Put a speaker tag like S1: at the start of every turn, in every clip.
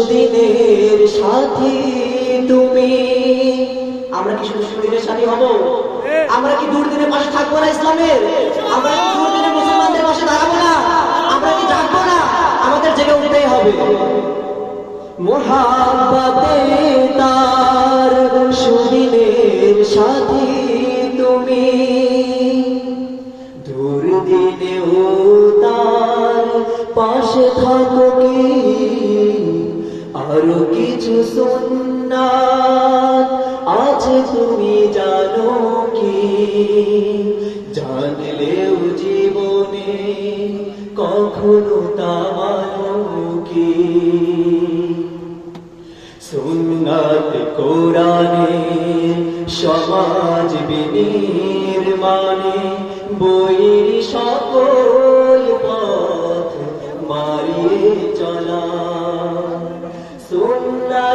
S1: সুদিনের সাথী তুমি? আমরা কি শুধু সুদিনের সাথী হব? আমরা কি দুর্দিনের পাশে থাকব না ইসলামের? আমরা কি দুর্দিনের মুসলমানদের পাশে দাঁড়াবো না? আমরা কি জাগবো না? আমাদের জেগে উঠতেই হবে। মহাপতে তার সুদিনের সাথী তুমি। দূর দিনেও তার পাশে থাকো কি? আরও কিছু সুন্নাত আছে, তুমি জানো কি? জানলেও জীবনে কখনো তা মানো কি? সুন্নাত কোরআনে, সমাজ বিনির্মাণে, বইয়ের সকল পথ মারিয়ে চলা।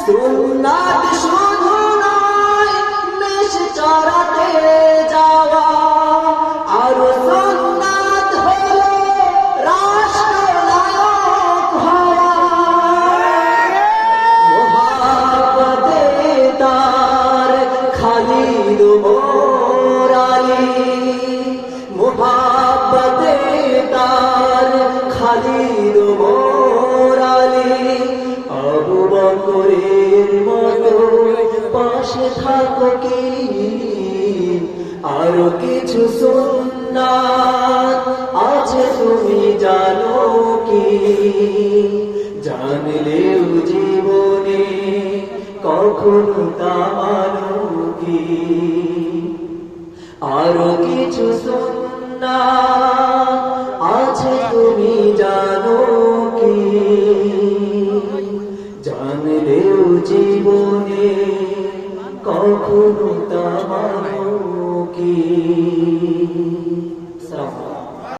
S1: সুন্নাত শুধু আরও কিছু সুন্নাত আছে তুমি জানো কি? জানলেও জীবনে কখনো তা কি? আরও কিছু আছে তুমি জানো কখনো তামানো কি